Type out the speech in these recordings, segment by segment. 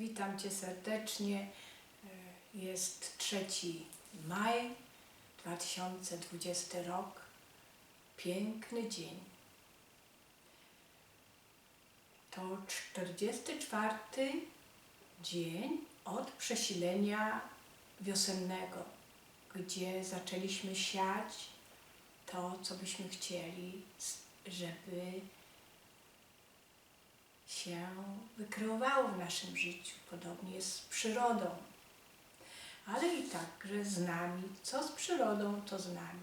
Witam Cię serdecznie. E, Jest 3 maj 2020 rok. Piękny dzień. To 44 dzień od przesilenia wiosennego, gdzie zaczęliśmy siać to, co byśmy chcieli, żeby się wykreowało w naszym życiu. Podobnie jest z przyrodą. Ale i także z nami. Co z przyrodą, to z nami.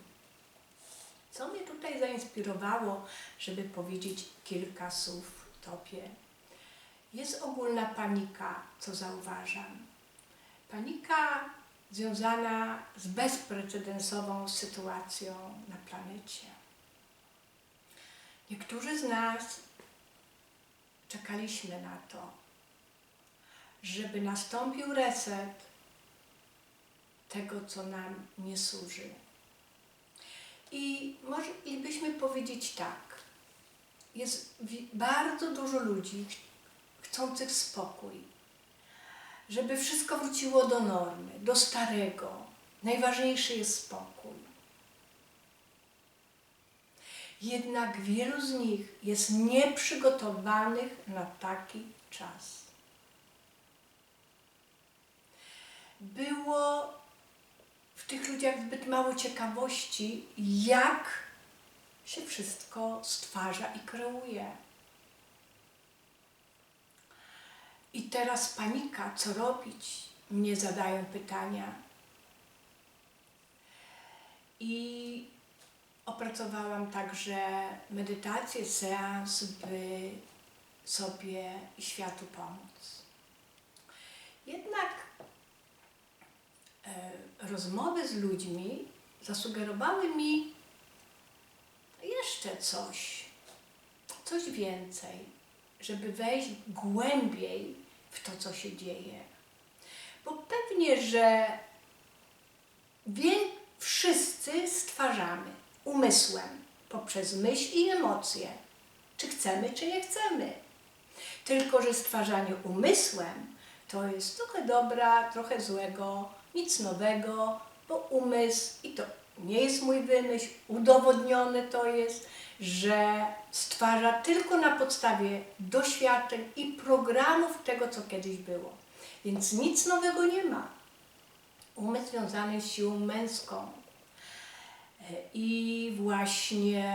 Co mnie tutaj zainspirowało, żeby powiedzieć kilka słów Tobie? Jest ogólna panika, co zauważam. Panika związana z bezprecedensową sytuacją na planecie. Niektórzy z nas czekaliśmy na to, żeby nastąpił reset tego, co nam nie służy. I moglibyśmy powiedzieć tak. Jest bardzo dużo ludzi ch- chcących spokój, żeby wszystko wróciło do normy, do starego. Najważniejszy jest spokój. Jednak wielu z nich jest nieprzygotowanych na taki czas. Było w tych ludziach zbyt mało ciekawości, jak się wszystko stwarza i kreuje. I teraz panika, co robić? Mnie zadają pytania. I opracowałam także medytację, seans, by sobie i światu pomóc. Jednak e, rozmowy z ludźmi zasugerowały mi jeszcze coś, coś więcej, żeby wejść głębiej w to, co się dzieje. Bo pewnie, że wie, wszyscy stwarzamy umysłem, poprzez myśl i emocje, czy chcemy, czy nie chcemy. Tylko, że stwarzanie umysłem to jest trochę dobra, trochę złego, nic nowego, bo umysł, i to nie jest mój wymysł, udowodnione to jest, że stwarza tylko na podstawie doświadczeń i programów tego, co kiedyś było. Więc nic nowego nie ma. Umysł związany z siłą męską. I właśnie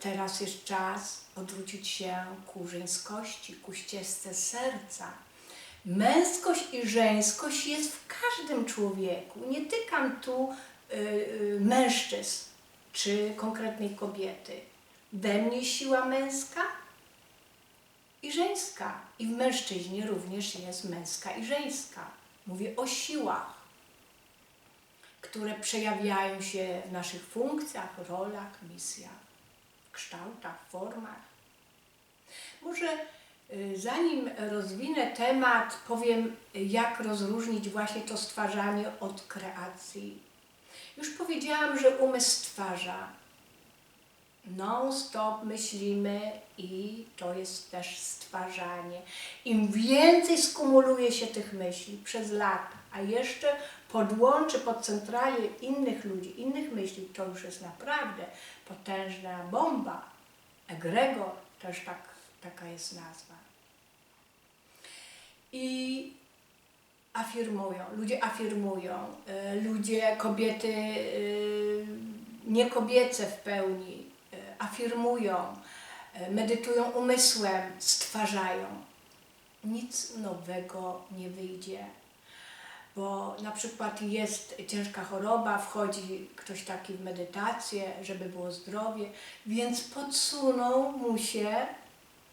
teraz jest czas odwrócić się ku żeńskości, ku ścieżce serca. Męskość i żeńskość jest w każdym człowieku. Nie tykam tu y, y, mężczyzn czy konkretnej kobiety. We mnie siła męska i żeńska. I w mężczyźnie również jest męska i żeńska. Mówię o siłach które przejawiają się w naszych funkcjach, rolach, misjach, kształtach, formach. Może y, zanim rozwinę temat, powiem, jak rozróżnić właśnie to stwarzanie od kreacji. Już powiedziałam, że umysł stwarza. Non-stop myślimy i to jest też stwarzanie. Im więcej skumuluje się tych myśli przez lata, a jeszcze podłączy pod centralę innych ludzi, innych myśli, to już jest naprawdę potężna bomba. Egregor, też tak, taka jest nazwa. I afirmują, ludzie afirmują, y, ludzie, kobiety y, niekobiece w pełni afirmują, y, medytują umysłem, stwarzają. Nic nowego nie wyjdzie bo na przykład jest ciężka choroba, wchodzi ktoś taki w medytację, żeby było zdrowie, więc podsuną mu się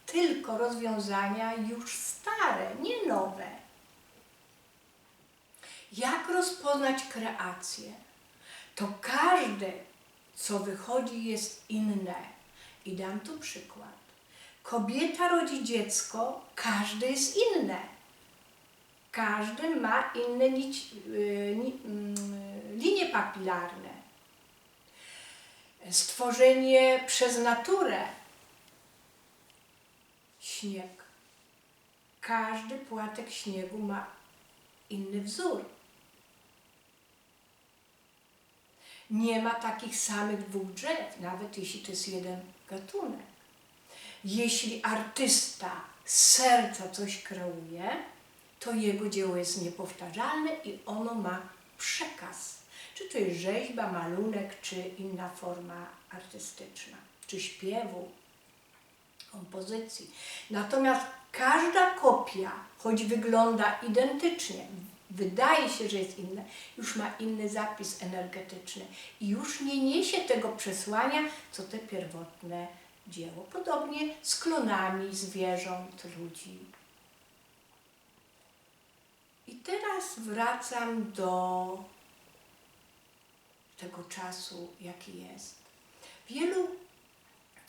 tylko rozwiązania już stare, nie nowe. Jak rozpoznać kreację? To każde, co wychodzi, jest inne. I dam tu przykład. Kobieta rodzi dziecko, każde jest inne każdy ma inne y, mm, linie papilarne. Stworzenie przez naturę. Śnieg. każdy płatek śniegu ma inny wzór. Nie ma takich samych dwóch drzew, nawet jeśli to jest jeden gatunek. Jeśli artysta z serca coś kreuje, to jego dzieło jest niepowtarzalne i ono ma przekaz. Czy to jest rzeźba, malunek, czy inna forma artystyczna, czy śpiewu, kompozycji. Natomiast każda kopia, choć wygląda identycznie, wydaje się, że jest inna, już ma inny zapis energetyczny i już nie niesie tego przesłania, co te pierwotne dzieło. Podobnie z klonami zwierząt, ludzi. I teraz wracam do tego czasu, jaki jest. Wielu,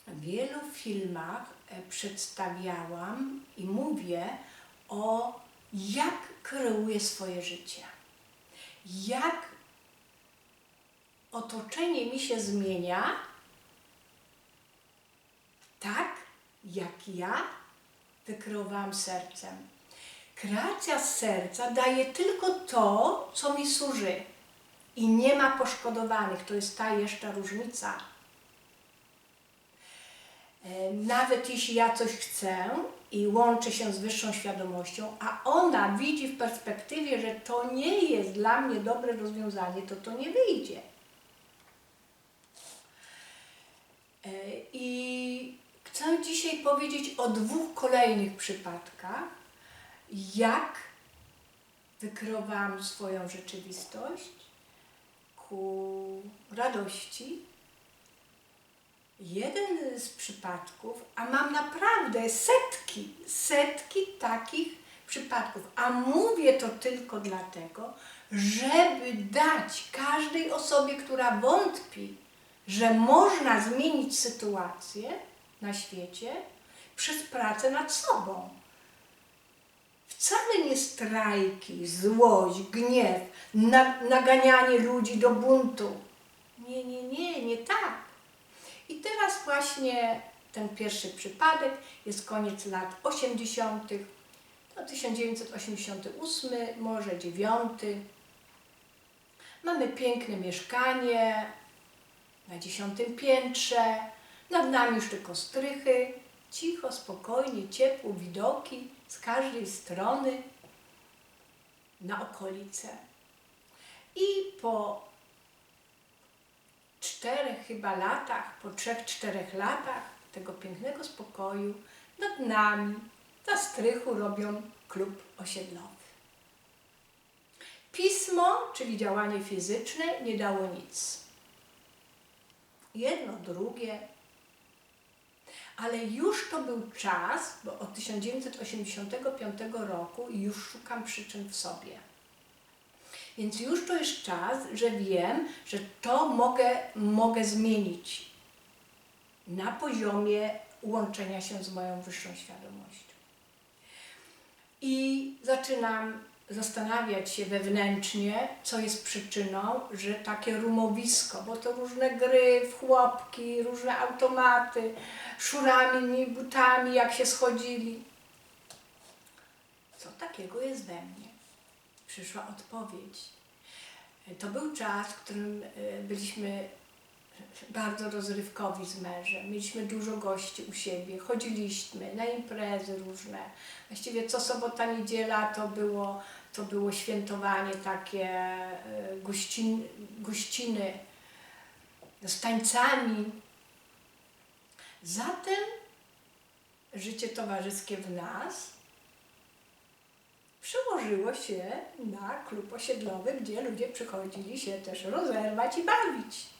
wielu filmach e, przedstawiałam i mówię o jak kreuję swoje życie. Jak otoczenie mi się zmienia tak, jak ja wykreowałam sercem. Kreacja z serca daje tylko to, co mi służy i nie ma poszkodowanych. To jest ta jeszcze różnica. E, Nawet jeśli ja coś chcę i łączę się z wyższą świadomością, a ona widzi w perspektywie, że to nie jest dla mnie dobre rozwiązanie, to to nie wyjdzie. E, I chcę dzisiaj powiedzieć o dwóch kolejnych przypadkach, jak wykreowałam swoją rzeczywistość ku radości. Jeden z przypadków, a mam naprawdę setki, setki takich przypadków, a mówię to tylko dlatego, żeby dać każdej osobie, która wątpi, że można zmienić sytuację na świecie przez pracę nad sobą. Wcale nie strajki, złość, gniew, na, naganianie ludzi do buntu. Nie, nie, nie, nie tak. I teraz właśnie ten pierwszy przypadek jest koniec lat 80., to 1988, może 9. Mamy piękne mieszkanie na dziesiątym piętrze, nad nami już tylko strychy, cicho, spokojnie, ciepło, widoki z każdej strony na okolice. I po czterech chyba latach, po trzech, czterech latach tego pięknego spokoju nad nami na strychu robią klub osiedlowy. Pismo, czyli działanie fizyczne, nie dało nic. Jedno, drugie, ale już to był czas, bo od 1985 roku już szukam przyczyn w sobie. Więc już to jest czas, że wiem, że to mogę, mogę zmienić na poziomie łączenia się z moją wyższą świadomością. I zaczynam zastanawiać się wewnętrznie, co jest przyczyną, że takie rumowisko, bo to różne gry, chłopki, różne automaty, szurami, butami, jak się schodzili. Co takiego jest we mnie? Przyszła odpowiedź. To był czas, w którym e, byliśmy bardzo rozrywkowi z mężem. Mieliśmy dużo gości u siebie, chodziliśmy na imprezy różne. Właściwie co sobota, niedziela to było, to było świętowanie takie e, gościn, gościny z tańcami. Zatem życie towarzyskie w nas przełożyło się na klub osiedlowy, gdzie ludzie przychodzili się też rozerwać i bawić.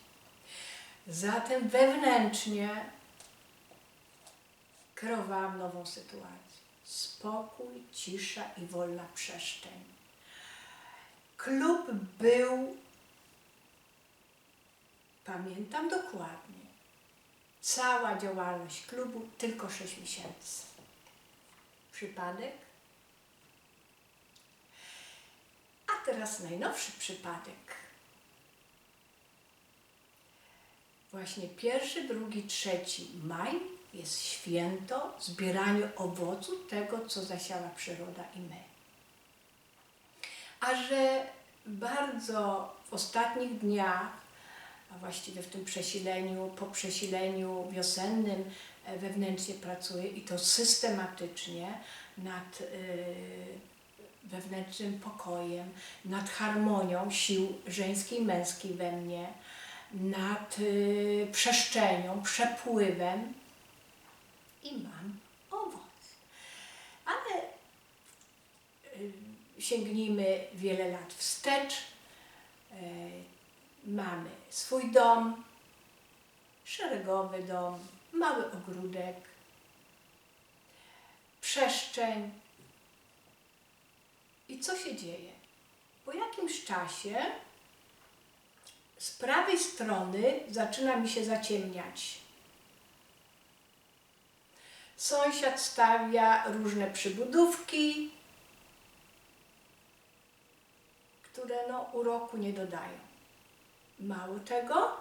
Zatem wewnętrznie kreowałam nową sytuację. Spokój, cisza i wolna przestrzeń. Klub był, pamiętam dokładnie, cała działalność klubu tylko 6 miesięcy. Przypadek? A teraz najnowszy przypadek. Właśnie pierwszy, drugi, trzeci maj jest święto zbieranie owocu tego, co zasiała przyroda i my. A że bardzo w ostatnich dniach, a właściwie w tym przesileniu, po przesileniu wiosennym e, wewnętrznie pracuję i to systematycznie nad y, wewnętrznym pokojem, nad harmonią sił żeńskiej i męskiej we mnie, nad y, przestrzenią, przepływem i mam owoc. Ale y, sięgnijmy wiele lat wstecz. Y, Mamy swój dom, szeregowy dom, mały ogródek, przestrzeń. I co się dzieje? Po jakimś czasie z prawej strony zaczyna mi się zaciemniać. Sąsiad stawia różne przybudówki, które no, uroku nie dodają. Mało tego,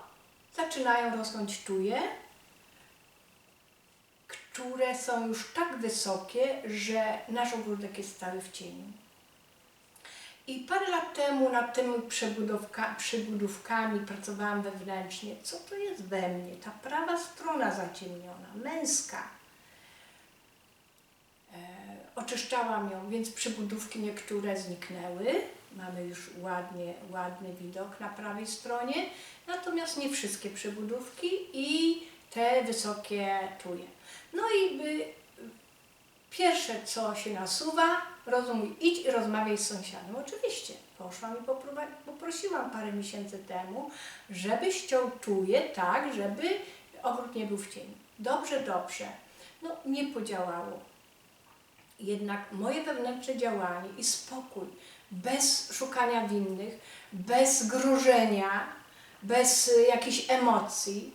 zaczynają rosnąć tuje, które są już tak wysokie, że nasz ogródek jest cały w cieniu. I parę lat temu nad tymi przebudówka, przybudówkami pracowałam wewnętrznie. Co to jest we mnie? Ta prawa strona zaciemniona, męska. E, oczyszczałam ją, więc przybudówki niektóre zniknęły. Mamy już ładnie, ładny widok na prawej stronie. Natomiast nie wszystkie przybudówki i te wysokie tuje. No i by, pierwsze, co się nasuwa, rozum, idź i rozmawiaj z sąsiadem. Oczywiście, poszłam i poprosiłam parę miesięcy temu, żeby ściął tuje tak, żeby ogród nie był w cieniu. Dobrze, dobrze. No, nie podziałało. Jednak moje wewnętrzne działanie i spokój, bez szukania winnych, bez grożenia, bez y, jakichś emocji,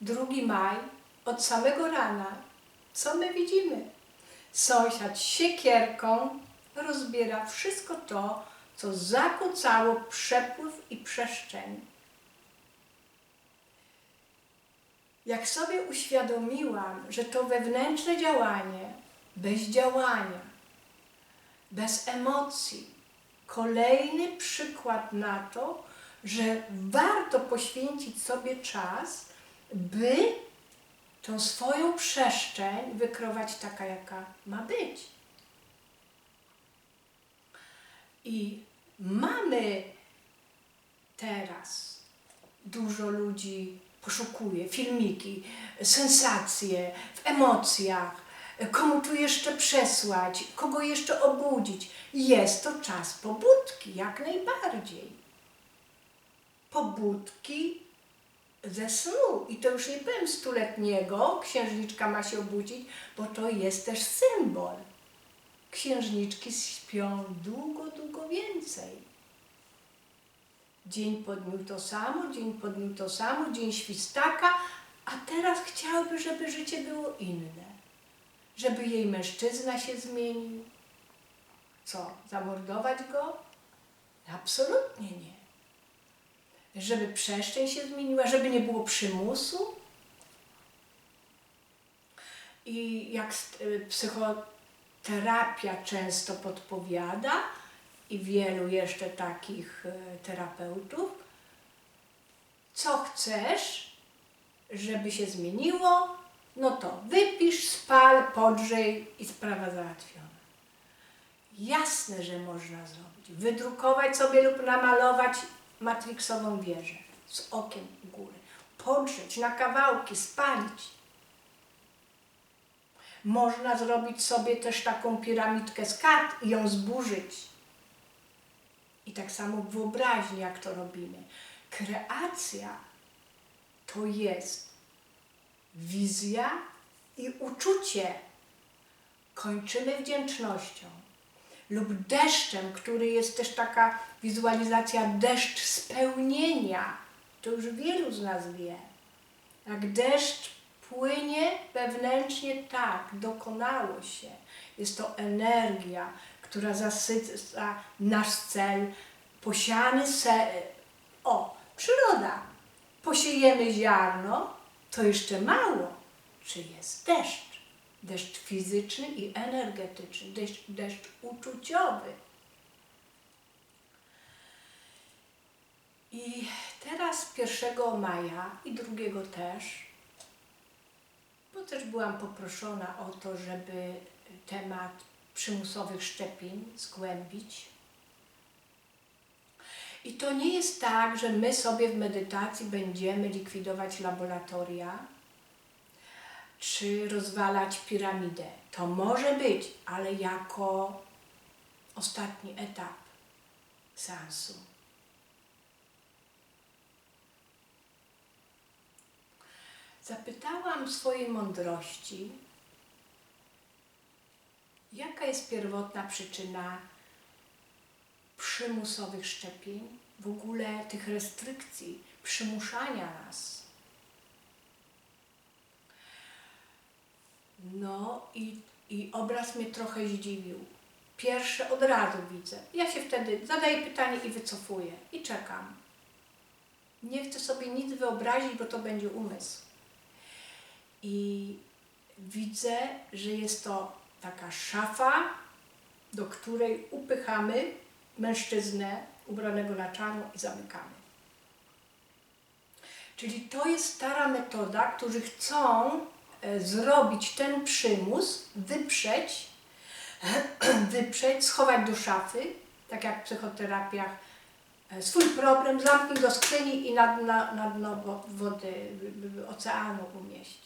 2 maj, od samego rana, co my widzimy? Sąsiad siekierką rozbiera wszystko to, co zakłócało przepływ i przestrzeń. Jak sobie uświadomiłam, że to wewnętrzne działanie, bez działania, bez emocji, kolejny przykład na to, że warto poświęcić sobie czas, by tą swoją przestrzeń wykrować taka, jaka ma być. I mamy teraz dużo ludzi poszukuje filmiki, sensacje w emocjach, komu tu jeszcze przesłać, kogo jeszcze obudzić. Jest to czas pobudki, jak najbardziej. Pobudki ze snu. I to już nie powiem stuletniego, księżniczka ma się obudzić, bo to jest też symbol. Księżniczki śpią długo, długo więcej. Dzień po dniu to samo, dzień po dniu to samo, dzień świstaka, a teraz chciałaby, żeby życie było inne. Żeby jej mężczyzna się zmienił. Co, zamordować go? Absolutnie nie żeby przestrzeń się zmieniła, żeby nie było przymusu. I jak y, psychoterapia często podpowiada, i wielu jeszcze takich y, terapeutów, co chcesz, żeby się zmieniło, no to wypisz, spal, podrzej i sprawa załatwiona. Jasne, że można zrobić. Wydrukować sobie lub namalować matriksową wieżę z okiem u góry, podrzeć na kawałki, spalić. Można zrobić sobie też taką piramidkę z kart i ją zburzyć. I tak samo w wyobraźni, jak to robimy. Kreacja to jest wizja i uczucie. Kończymy wdzięcznością lub deszczem, który jest też taka wizualizacja deszcz spełnienia. To już wielu z nas wie. Jak deszcz płynie wewnętrznie, tak, dokonało się. Jest to energia, która zasyca nasz cel, posiany se... O, przyroda. Posiejemy ziarno, to jeszcze mało. czy jest deszcz. Deszcz fizyczny i energetyczny, deszcz, deszcz uczuciowy. I teraz 1 maja i 2 też, bo też byłam poproszona o to, żeby temat przymusowych szczepień zgłębić. I to nie jest tak, że my sobie w medytacji będziemy likwidować laboratoria czy rozwalać piramidę. To może być, ale jako ostatni etap seansu. Zapytałam swojej mądrości, jaka jest pierwotna przyczyna przymusowych szczepień, w ogóle tych restrykcji, przymuszania nas. No i, i obraz mnie trochę zdziwił. Pierwsze od razu widzę. Ja się wtedy zadaję pytanie i wycofuję i czekam. Nie chcę sobie nic wyobrazić, bo to będzie umysł. I widzę, że jest to taka szafa, do której upychamy mężczyznę ubranego na czarno i zamykamy. Czyli to jest stara metoda, którzy chcą zrobić ten przymus, wyprzeć, wyprzeć, schować do szafy, tak jak w psychoterapiach, e, swój problem, zamknij do skrzyni i na, na, na dno wo- wody, oceanu umieść.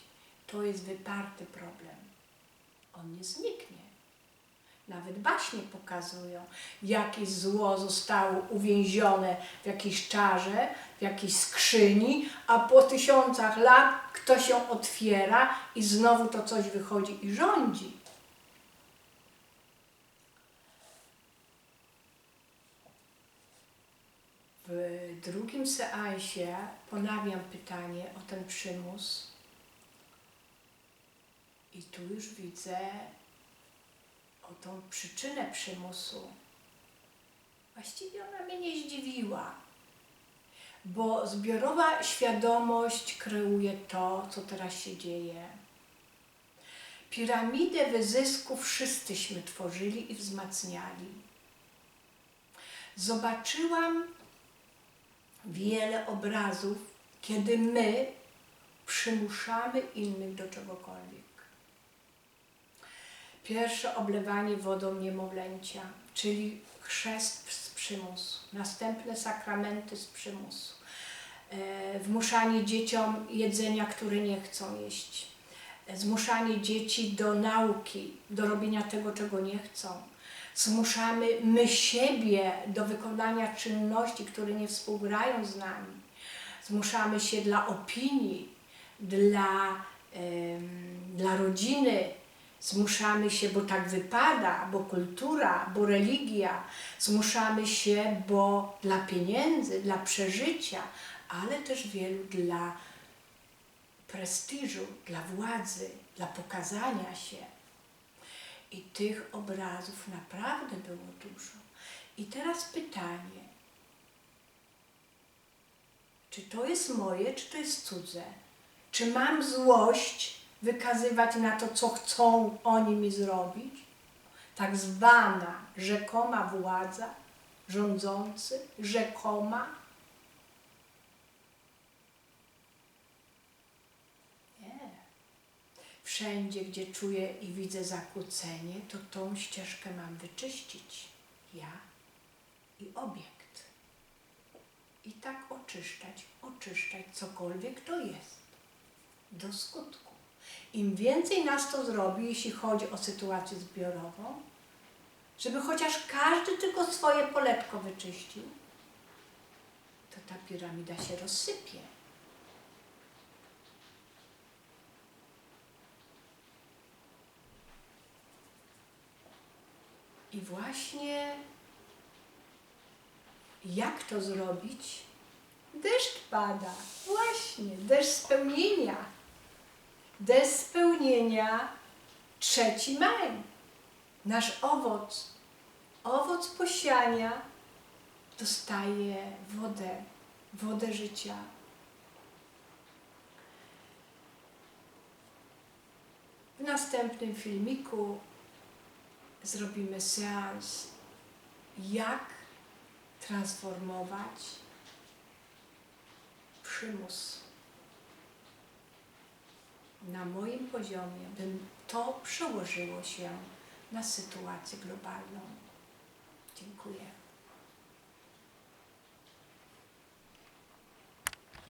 To jest wyparty problem. On nie zniknie. Nawet baśnie pokazują, jakie zło zostało uwięzione w jakiejś czarze, w jakiejś skrzyni, a po tysiącach lat ktoś ją otwiera i znowu to coś wychodzi i rządzi. W drugim seansie ponawiam pytanie o ten przymus. I tu już widzę o tą przyczynę przymusu. Właściwie ona mnie nie zdziwiła, bo zbiorowa świadomość kreuje to, co teraz się dzieje. Piramidę wyzysku wszyscyśmy tworzyli i wzmacniali. Zobaczyłam wiele obrazów, kiedy my przymuszamy innych do czegokolwiek. Pierwsze oblewanie wodą niemowlęcia, czyli chrzest z przymusu, następne sakramenty z przymusu, e, wmuszanie dzieciom jedzenia, które nie chcą jeść, e, zmuszanie dzieci do nauki, do robienia tego, czego nie chcą. Zmuszamy my siebie do wykonania czynności, które nie współgrają z nami. Zmuszamy się dla opinii, dla, em, dla rodziny, Zmuszamy się, bo tak wypada, bo kultura, bo religia. Zmuszamy się, bo dla pieniędzy, dla przeżycia, ale też wielu dla prestiżu, dla władzy, dla pokazania się. I tych obrazów naprawdę było dużo. I teraz pytanie, czy to jest moje, czy to jest cudze? Czy mam złość wykazywać na to, co chcą oni mi zrobić? Tak zwana rzekoma władza, rządzący, rzekoma. Nie. Wszędzie, gdzie czuję i widzę zakłócenie, to tą ścieżkę mam wyczyścić. Ja i obiekt. I tak oczyszczać, oczyszczać cokolwiek to jest. Do skutku. Im więcej nas to zrobi, jeśli chodzi o sytuację zbiorową, żeby chociaż każdy tylko swoje poletko wyczyścił, to ta piramida się rozsypie. I właśnie jak to zrobić? Deszcz pada. Właśnie, deszcz spełnienia. Deszcz spełnienia 3 maj. Nasz owoc, owoc posiania dostaje wodę, wodę życia. następnym filmiku zrobimy seans, jak transformować przymus na moim poziomie, by to przełożyło się na sytuację globalną. Dziękuję.